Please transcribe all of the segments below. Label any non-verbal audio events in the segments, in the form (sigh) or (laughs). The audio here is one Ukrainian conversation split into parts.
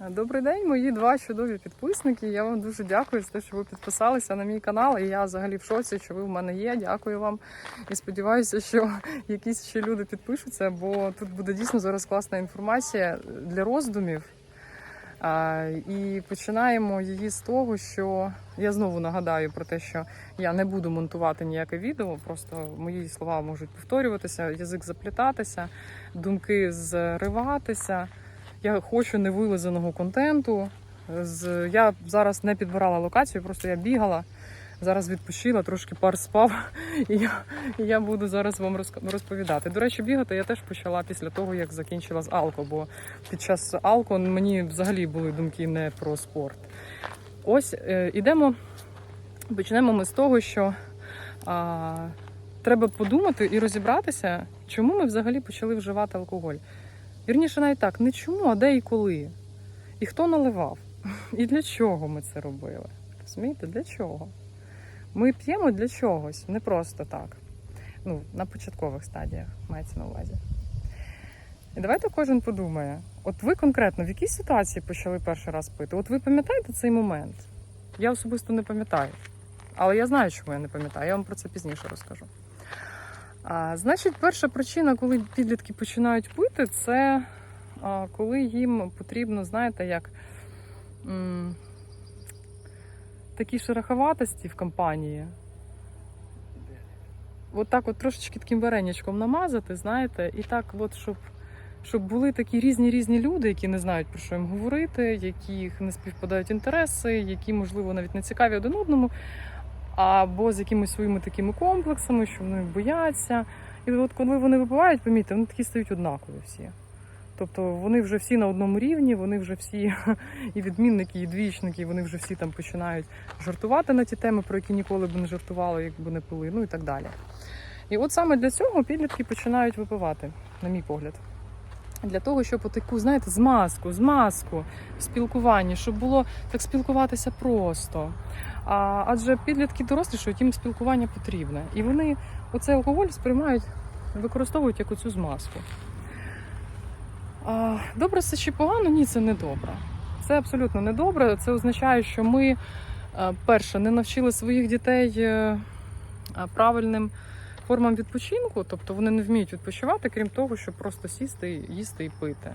Добрий день, мої два чудові підписники. Я вам дуже дякую за те, що ви підписалися на мій канал. І я взагалі в шоці, що ви в мене є. Дякую вам. І сподіваюся, що (laughs) якісь ще люди підпишуться, бо тут буде дійсно зараз класна інформація для роздумів. І починаємо її з того, що я знову нагадаю про те, що я не буду монтувати ніяке відео, просто мої слова можуть повторюватися, язик заплітатися, думки зриватися. Я хочу невилизаного контенту. Я зараз не підбирала локацію, просто я бігала. Зараз відпочила, трошки пар спав, (laughs) і я, і я буду зараз вам розповідати. До речі, бігати я теж почала після того, як закінчила з алко, бо під час алко мені взагалі були думки не про спорт. Ось е, ідемо, почнемо ми з того, що а, треба подумати і розібратися, чому ми взагалі почали вживати алкоголь. Вірніше, навіть так, не чому, а де і коли. І хто наливав? (laughs) І для чого ми це робили? Розумієте, для чого? Ми п'ємо для чогось, не просто так. Ну, на початкових стадіях мається на увазі. І давайте кожен подумає: от ви конкретно в якій ситуації почали перший раз пити? От ви пам'ятаєте цей момент? Я особисто не пам'ятаю. Але я знаю, чому я не пам'ятаю. Я вам про це пізніше розкажу. А, значить, перша причина, коли підлітки починають пити, це а, коли їм потрібно, знаєте, як м, такі шероховатості в компанії. От так от трошечки таким варенячком намазати, знаєте, і так, от, щоб, щоб були такі різні різні люди, які не знають про що їм говорити, яких не співпадають інтереси, які, можливо, навіть не цікаві один одному, або з якимись своїми такими комплексами, що вони бояться. І от коли вони випивають, помітьте, вони такі стають однакові всі. Тобто вони вже всі на одному рівні, вони вже всі (laughs) і відмінники, і двічники, вони вже всі там починають жартувати на ті теми, про які ніколи б не жартували, якби не пили, ну і так далі. І от саме для цього підлітки починають випивати, на мій погляд. Для того, щоб таку, знаєте, змазку, змазку в спілкуванні, щоб було так спілкуватися просто. А, адже підлітки дорослішають, їм спілкування потрібне. І вони оцей алкоголь сприймають, використовують як оцю змазку. А, добре це чи погано? Ні, це не добре. Це абсолютно не добре. Це означає, що ми, е, перше, не навчили своїх дітей е, е, правильним формам відпочинку, тобто вони не вміють відпочивати, крім того, щоб просто сісти, їсти і пити.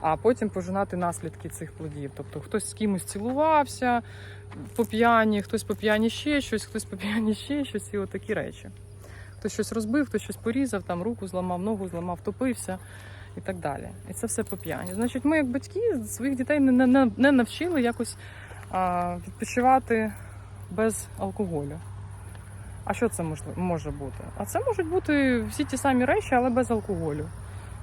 А потім пожинати наслідки цих плодів. Тобто хтось з кимось цілувався по п'яні, хтось по п'яні ще щось, хтось по п'яні ще щось, і отакі речі. Хтось щось розбив, хтось щось порізав, там руку зламав, ногу зламав, топився і так далі. І це все по п'яні. Значить, ми, як батьки, своїх дітей не, не, не навчили якось а, відпочивати без алкоголю. А що це може бути? А це можуть бути всі ті самі речі, але без алкоголю.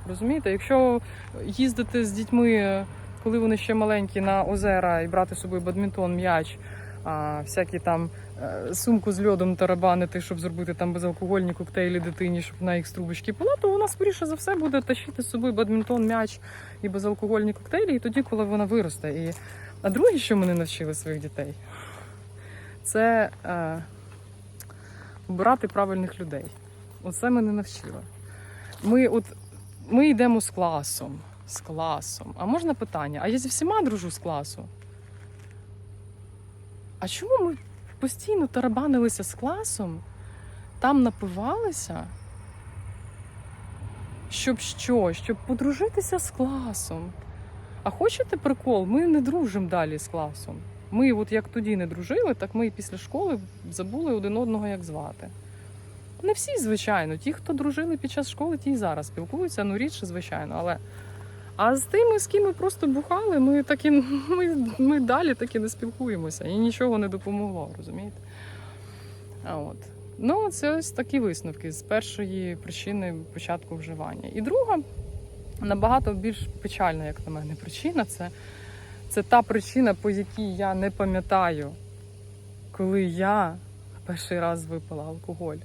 Розумієте, якщо їздити з дітьми, коли вони ще маленькі, на озера і брати з собою бадмінтон, м'яч, а, всякі там е, сумку з льодом тарабанити, щоб зробити там безалкогольні коктейлі дитині, щоб вона їх з трубочки пила, то вона скоріше за все буде тащити з собою бадмінтон, м'яч і безалкогольні коктейлі, і тоді, коли вона виросте. І... А друге, що ми не навчили своїх дітей, це е, обирати правильних людей. Оце ми не навчили. Ми от ми йдемо з класом. З класом. А можна питання? А я зі всіма дружу з класу? А чому ми постійно тарабанилися з класом, там напивалися? Щоб що? Щоб подружитися з класом. А хочете прикол? Ми не дружимо далі з класом. Ми, от як тоді не дружили, так ми і після школи забули один одного як звати. Не всі, звичайно. Ті, хто дружили під час школи, ті й зараз спілкуються, ну рідше, звичайно. Але а з тими, з ким ми просто бухали, ми так і (laughs) ми, ми далі так і не спілкуємося. І нічого не допомогло, розумієте? А от. Ну, це ось такі висновки з першої причини початку вживання. І друга, набагато більш печальна, як на мене, причина це, це та причина, по якій я не пам'ятаю, коли я перший раз випила алкоголь.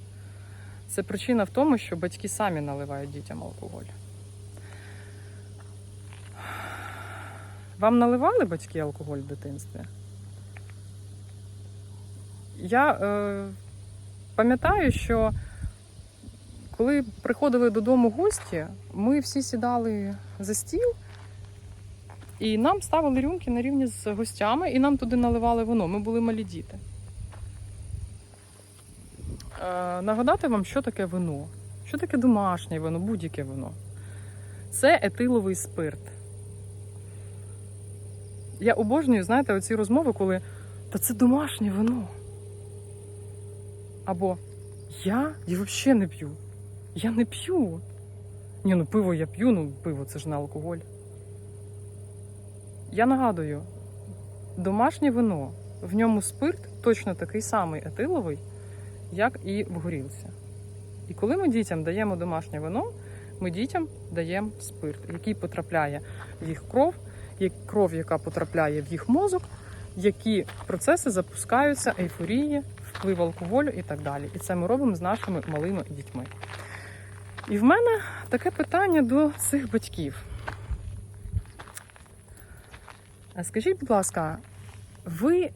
Це причина в тому, що батьки самі наливають дітям алкоголь. Вам наливали батьки алкоголь в дитинстві? Я е, пам'ятаю, що коли приходили додому гості, ми всі сідали за стіл, І нам ставили рюмки на рівні з гостями, і нам туди наливали вино. Ми були малі діти. Е, нагадати вам, що таке вино. Що таке домашнє вино, будь-яке вино. Це етиловий спирт. Я обожнюю, знаєте, оці розмови, коли та це домашнє вино. Або я, я взагалі не п'ю. Я не п'ю. Ні, ну пиво я п'ю, ну пиво це ж не алкоголь. Я нагадую, домашнє вино, в ньому спирт точно такий самий етиловий, як і в горілці. І коли ми дітям даємо домашнє вино, ми дітям даємо спирт, який потрапляє в їх кров, кров, яка потрапляє в їх мозок, які процеси запускаються, ейфорії, вплив алкоголю і так далі. І це ми робимо з нашими малими дітьми. І в мене таке питання до цих батьків. А Скажіть, будь ласка, ви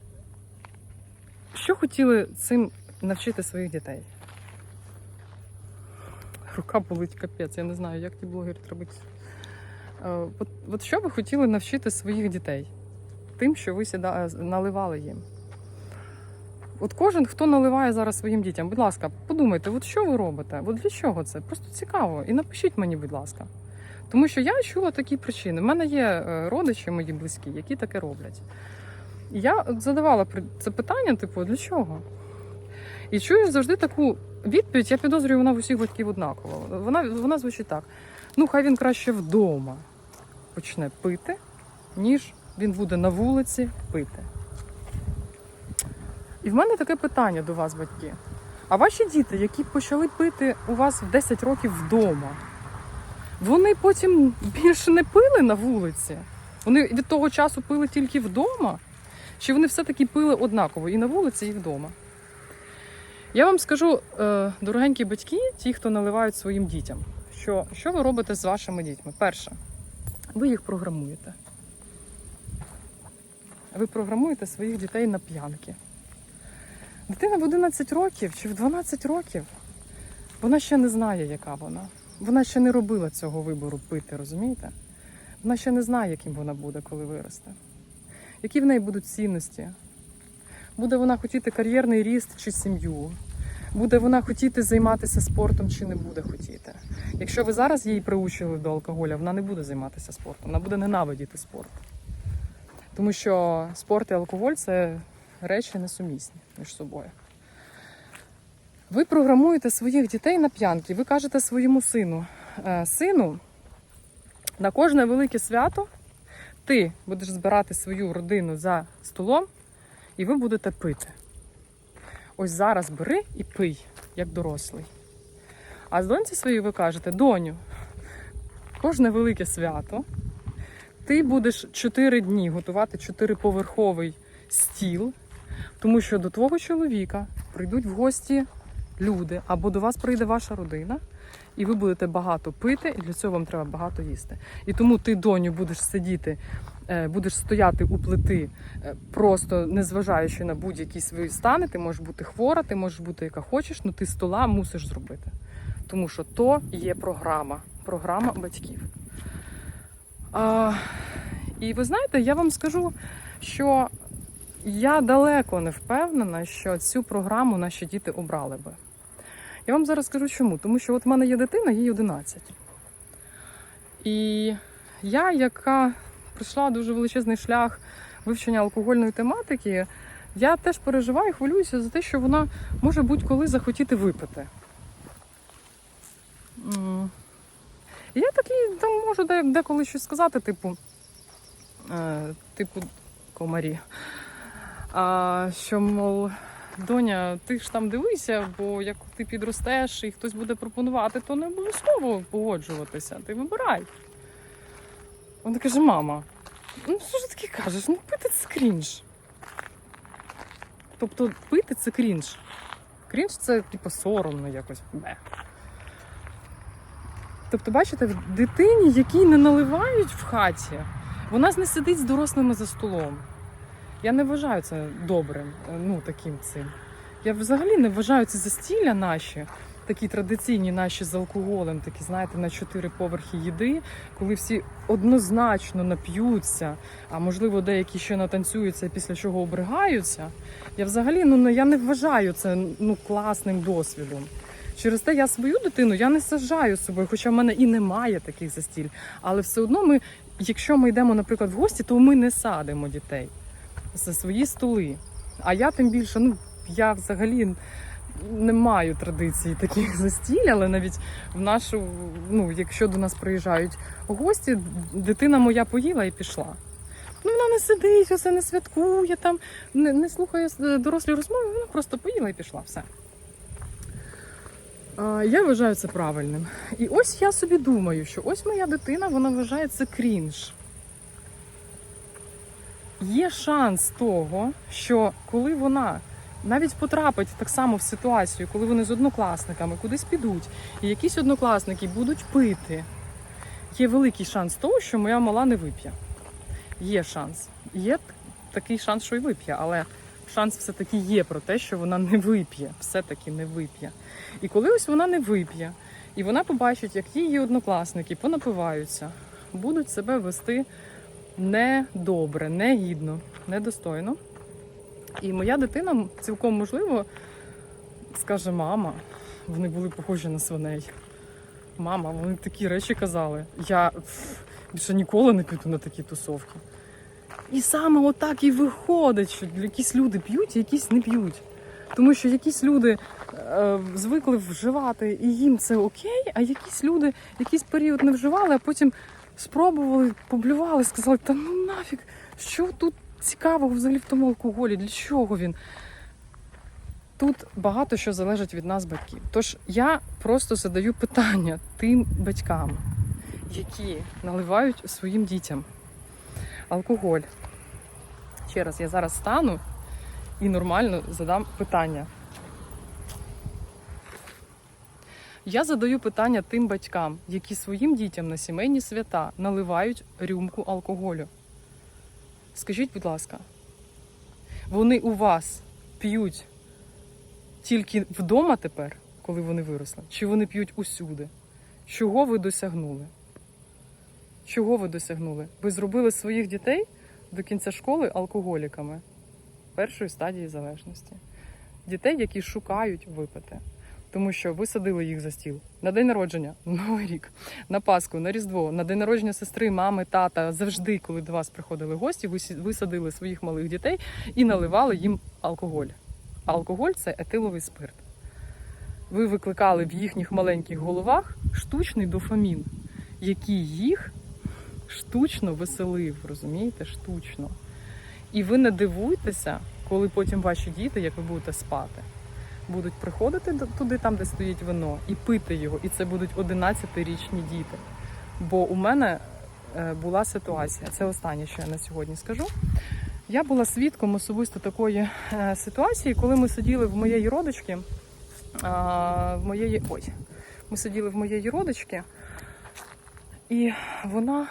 що хотіли цим навчити своїх дітей? Рука болить капець, я не знаю, як ті блогери треба. Е, От, от що ви хотіли навчити своїх дітей? Тим, що ви сіда... наливали їм. От кожен, хто наливає зараз своїм дітям, будь ласка, подумайте, от що ви робите? От для чого це? Просто цікаво. І напишіть мені, будь ласка. Тому що я чула такі причини. У мене є е, родичі мої близькі, які таке роблять. І я задавала це питання, типу, для чого? І чую завжди таку відповідь, я підозрюю, вона в усіх батьків однакова. Вона, вона звучить так: ну, хай він краще вдома почне пити, ніж він буде на вулиці пити. І в мене таке питання до вас, батьки. А ваші діти, які почали пити у вас в 10 років вдома, вони потім більше не пили на вулиці? Вони від того часу пили тільки вдома? Чи вони все-таки пили однаково і на вулиці, і вдома? Я вам скажу, е, дорогенькі батьки, ті, хто наливають своїм дітям, що, що ви робите з вашими дітьми? Перше, ви їх програмуєте. Ви програмуєте своїх дітей на п'янки. Дитина в 11 років чи в 12 років, вона ще не знає, яка вона. Вона ще не робила цього вибору пити, розумієте? Вона ще не знає, яким вона буде, коли виросте. Які в неї будуть цінності? Буде вона хотіти кар'єрний ріст чи сім'ю? Буде вона хотіти займатися спортом чи не буде хотіти? Якщо ви зараз її приучили до алкоголя, вона не буде займатися спортом, вона буде ненавидіти спорт. Тому що спорт і алкоголь це речі несумісні між собою. Ви програмуєте своїх дітей на п'янки. Ви кажете своєму сину: «Е, сину, на кожне велике свято ти будеш збирати свою родину за столом, і ви будете пити. Ось зараз бери і пий, як дорослий. А з доньці своїй ви кажете, доню, кожне велике свято ти будеш 4 дні готувати чотириповерховий стіл, тому що до твого чоловіка прийдуть в гості люди, або до вас прийде ваша родина, і ви будете багато пити, і для цього вам треба багато їсти. І тому ти, доню, будеш сидіти, е, будеш стояти у плити, е, просто незважаючи на будь-які свої стани, ти можеш бути хвора, ти можеш бути яка хочеш, але ти стола мусиш зробити. Тому що то є програма, програма батьків. А, і ви знаєте, я вам скажу, що я далеко не впевнена, що цю програму наші діти обрали би. Я вам зараз скажу чому. Тому що от в мене є дитина, їй 11. І я, яка пройшла дуже величезний шлях вивчення алкогольної тематики, я теж переживаю і хвилююся за те, що вона може будь-коли захотіти випити. І я такий там можу деколи щось сказати, типу, е, типу комарі. Що, мов, доня, ти ж там дивися, бо як ти підростеш і хтось буде пропонувати, то не обов'язково погоджуватися. Ти вибирай. Вона каже, мама, ну що ж таке кажеш? Ну пити це крінж. Тобто пити це крінж. Крінж це типу соромно якось. Бе. Тобто, бачите, дитині, якій не наливають в хаті, вона не сидить з дорослими за столом. Я не вважаю це добрим, е, ну таким цим. Я взагалі не вважаю ці застілля наші такі традиційні наші з алкоголем, такі, знаєте, на чотири поверхи їди, коли всі однозначно нап'ються, а можливо, деякі ще натанцюються, після чого обригаються. Я взагалі ну я не вважаю це ну класним досвідом. Через те я свою дитину я не саджаю з собою, хоча в мене і немає таких застіль. Але все одно ми, якщо ми йдемо, наприклад, в гості, то ми не садимо дітей за свої столи. А я тим більше, ну я взагалі не маю традиції таких (laughs) застіль, але навіть в нашу, ну якщо до нас приїжджають гості, дитина моя поїла і пішла. Ну, вона не сидить, усе не святкує там, не, не слухає дорослі розмови, вона просто поїла і пішла. Все. Я вважаю це правильним. І ось я собі думаю, що ось моя дитина, вона вважає це крінж. Є шанс того, що коли вона навіть потрапить так само в ситуацію, коли вони з однокласниками кудись підуть, і якісь однокласники будуть пити, є великий шанс того, що моя мала не вип'є. Є шанс. Є такий шанс, що й вип'є, але шанс все-таки є про те, що вона не вип'є, все-таки не вип'є. І коли ось вона не вип'є, і вона побачить, як її однокласники понапиваються, будуть себе вести недобре, негідно, недостойно. І моя дитина цілком можливо скаже: мама, вони були похожі на свиней. Мама, вони такі речі казали. Я більше ніколи не піду на такі тусовки. І саме отак і виходить, що якісь люди п'ють, якісь не п'ють. Тому що якісь люди е, звикли вживати, і їм це окей, а якісь люди якийсь період не вживали, а потім спробували, поблювали, сказали, та ну нафіг, що тут цікавого взагалі в тому алкоголі, для чого він? Тут багато що залежить від нас, батьків. Тож я просто задаю питання тим батькам, які наливають своїм дітям алкоголь. Ще раз, я зараз стану і нормально задам питання. Я задаю питання тим батькам, які своїм дітям на сімейні свята наливають рюмку алкоголю. Скажіть, будь ласка, вони у вас п'ють тільки вдома тепер, коли вони виросли, чи вони п'ють усюди? Чого ви досягнули? Чого ви досягнули? Ви зробили своїх дітей до кінця школи алкоголіками першої стадії залежності. Дітей, які шукають випити. Тому що ви садили їх за стіл на день народження, на (laughs) Новий рік, на Пасху, на Різдво, на день народження сестри, мами, тата. Завжди, коли до вас приходили гості, ви садили своїх малих дітей і наливали їм алкоголь. Алкоголь це етиловий спирт. Ви викликали в їхніх маленьких головах штучний дофамін, який їх штучно веселив, розумієте? Штучно. І ви не дивуйтеся, коли потім ваші діти, як ви будете спати, будуть приходити туди, там, де стоїть вино, і пити його. І це будуть 11-річні діти. Бо у мене е, була ситуація, це останнє, що я на сьогодні скажу. Я була свідком особисто такої е, ситуації, коли ми сиділи в моєї родички. В моєї... Ой, ми сиділи в моєї родички, і вона.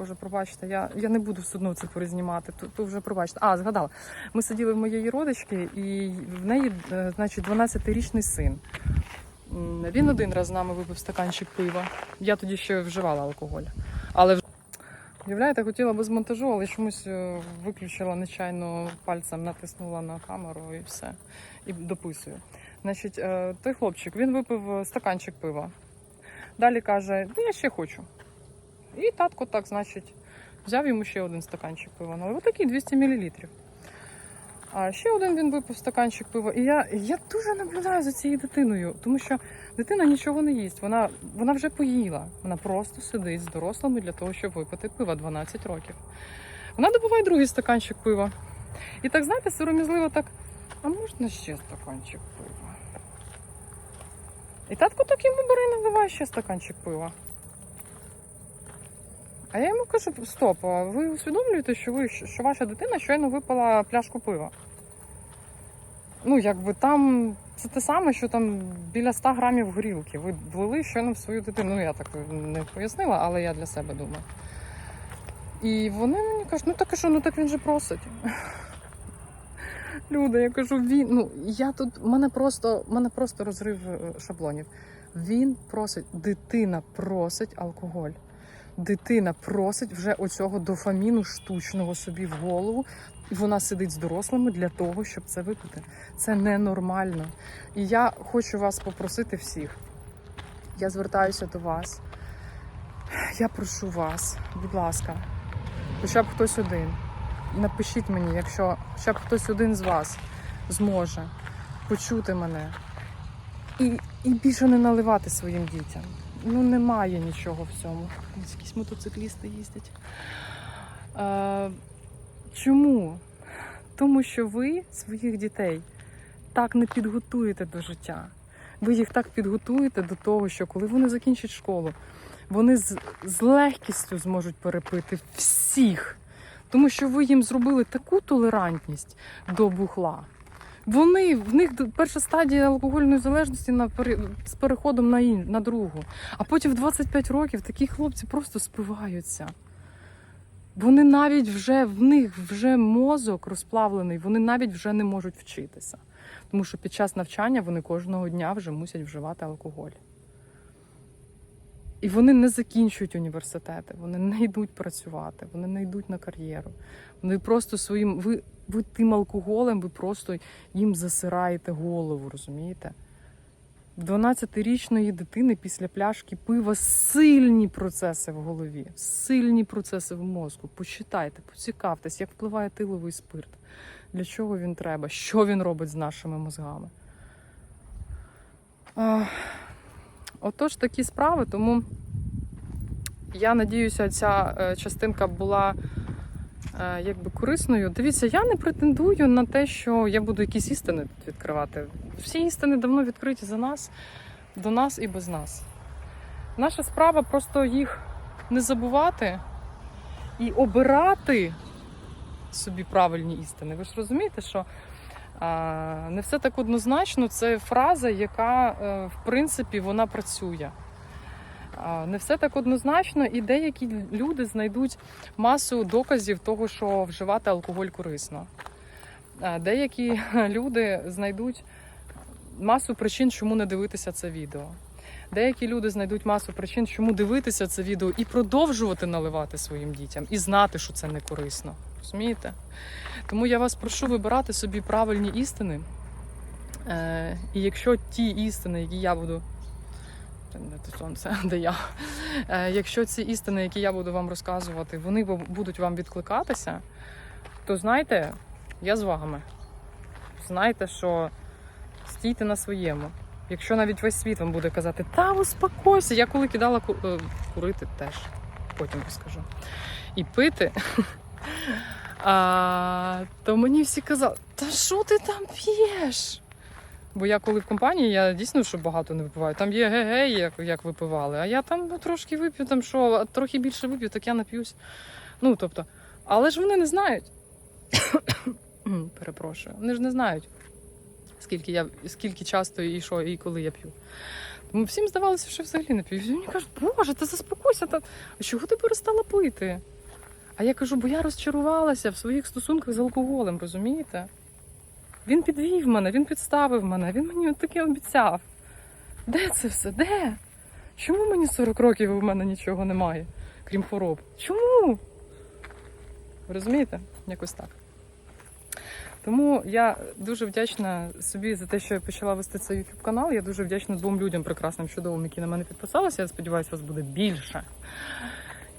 Боже, пробачте, я, я не буду все одно це перезнімати. То, то вже пробачте. А, згадала. Ми сиділи в моєї родички, і в неї, е, значить, 12-річний син. Він один раз з нами випив стаканчик пива. Я тоді ще вживала алкоголь. Але Уявляєте, хотіла без монтажу, але чомусь е, виключила нечайно пальцем, натиснула на камеру і все. І дописую. Значить, е, той хлопчик він випив стаканчик пива. Далі каже: «Ну, я ще хочу. І татко так, значить, взяв йому ще один стаканчик пива. Ну, отакий 200 мл. А ще один він випив стаканчик пива. І я, я дуже наблюдаю за цією дитиною, тому що дитина нічого не їсть. Вона, вона вже поїла. Вона просто сидить з дорослими для того, щоб випити пива 12 років. Вона добуває другий стаканчик пива. І так, знаєте, сором'язливо так, а можна ще стаканчик пива? І татко так йому бери наливає ще стаканчик пива. А я йому кажу: стоп, ви усвідомлюєте, що ви що ваша дитина щойно випила пляшку пива? Ну, якби там це те саме, що там біля 100 грамів горілки. Ви влили щойно в свою дитину. Ну, я так не пояснила, але я для себе думаю. І вони мені кажуть, ну так і що, ну так він же просить. (laughs) Люди, я кажу, він. Ну я тут мене просто мене просто розрив е, шаблонів. Він просить, дитина просить алкоголь. Дитина просить вже оцього дофаміну штучного собі в голову, і вона сидить з дорослими для того, щоб це випити. Це ненормально. І я хочу вас попросити всіх. Я звертаюся до вас. Я прошу вас, будь ласка, хоча б хтось один. Напишіть мені, якщо хоча б хтось один з вас зможе почути мене і, і більше не наливати своїм дітям. Ну, немає нічого в цьому. Якісь мотоциклісти їздять. Е, чому? Тому що ви своїх дітей так не підготуєте до життя. Ви їх так підготуєте до того, що коли вони закінчать школу, вони з, з легкістю зможуть перепити всіх. Тому що ви їм зробили таку толерантність до бухла. Вони в них перша стадія алкогольної залежності на з переходом на ін, на другу. А потім в 25 років такі хлопці просто спиваються. Вони навіть вже в них вже мозок розплавлений, вони навіть вже не можуть вчитися. Тому що під час навчання вони кожного дня вже мусять вживати алкоголь. І вони не закінчують університети, вони не йдуть працювати, вони не йдуть на кар'єру. Вони просто своїм. Ви, ви тим алкоголем, ви просто їм засираєте голову, розумієте? 12-річної дитини після пляшки пива сильні процеси в голові, сильні процеси в мозку. Почитайте, поцікавтесь, як впливає тиловий спирт, для чого він треба, що він робить з нашими мозгами. А, Отож, такі справи, тому я надіюся, ця е, частинка була е, якби корисною. Дивіться, я не претендую на те, що я буду якісь істини тут відкривати. Всі істини давно відкриті за нас, до нас і без нас. Наша справа просто їх не забувати і обирати собі правильні істини. Ви ж розумієте, що не все так однозначно. Це фраза, яка е, в принципі вона працює. Не все так однозначно, і деякі люди знайдуть масу доказів того, що вживати алкоголь корисно. Деякі (laughs) люди знайдуть масу причин, чому не дивитися це відео. Деякі люди знайдуть масу причин, чому дивитися це відео і продовжувати наливати своїм дітям, і знати, що це не корисно. Розумієте? Тому я вас прошу вибирати собі правильні істини. Е, і якщо ті істини, які я буду. Те сонце, (laughs) де я. Е, якщо ці істини, які я буду вам розказувати, вони будуть вам відкликатися, то знайте, я з вами. Знайте, що стійте на своєму. Якщо навіть весь світ вам буде казати, та успокойся, я коли кидала ку- е, курити теж, потім розкажу. І пити, (laughs) а, то мені всі казали, та що ти там п'єш? Бо я коли в компанії, я дійсно що багато не випиваю. Там є ге-гей, як, як випивали, а я там ну, трошки вип'ю, там що, а трохи більше вип'ю, так я нап'юсь. Ну, тобто, але ж вони не знають. (coughs) Перепрошую, вони ж не знають, скільки я скільки часто і що, і коли я п'ю. Тому всім здавалося, що взагалі не п'ю. Мені кажуть, боже, ти заспокойся, та чого ти перестала пити? А я кажу, бо я розчарувалася в своїх стосунках з алкоголем, розумієте? Він підвів мене, він підставив мене, він мені от таке обіцяв. Де це все? Де? Чому мені 40 років і в мене нічого немає, крім хвороб? Чому? Розумієте? Якось так. Тому я дуже вдячна собі за те, що я почала вести цей YouTube канал. Я дуже вдячна двом людям прекрасним, чудовим, які на мене підписалися. Я сподіваюся, вас буде більше.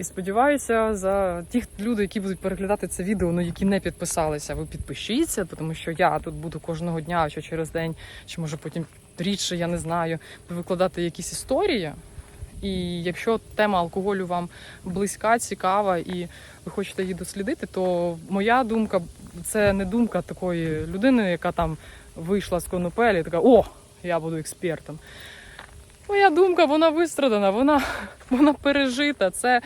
І сподіваюся, за тих людей, які будуть переглядати це відео, ну які не підписалися, ви підпишіться, тому що я тут буду кожного дня, чи через день, чи може потім рідше, я не знаю, викладати якісь історії. І якщо тема алкоголю вам близька, цікава, і ви хочете її дослідити, то моя думка це не думка такої людини, яка там вийшла з конопелі, така о, я буду експертом. Моя думка, вона вистрадана, вона, вона пережита. Це,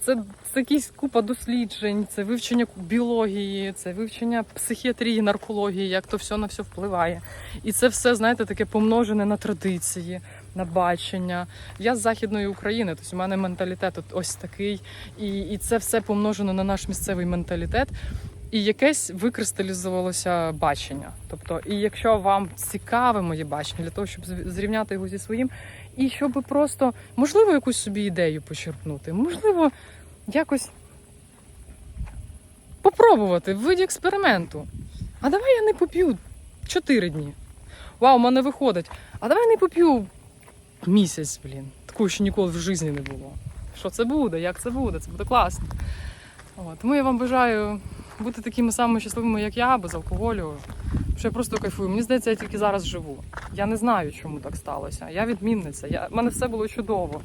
це, це якісь купа досліджень, це вивчення біології, це вивчення психіатрії, наркології, як то все на все впливає. І це все, знаєте, таке помножене на традиції, на бачення. Я з Західної України, тобто у мене менталітет ось такий. І, і це все помножено на наш місцевий менталітет. І якесь викристалізувалося бачення. Тобто, і якщо вам цікаве моє бачення для того, щоб зрівняти його зі своїм, і щоб просто, можливо, якусь собі ідею почерпнути, можливо, якось попробувати в виді експерименту. А давай я не поп'ю 4 дні. Вау, у мене виходить. А давай не поп'ю місяць, блін. Такого ще ніколи в житті не було. Що це буде? Як це буде? Це буде класно. От. Тому я вам бажаю бути такими самими щасливими, як я, без алкоголю. Що я просто кайфую. Мені здається, я тільки зараз живу. Я не знаю, чому так сталося. Я відмінниця. Я... У мене все було чудово.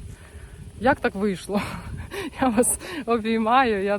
Як так вийшло? (laughs) Я вас обіймаю. Я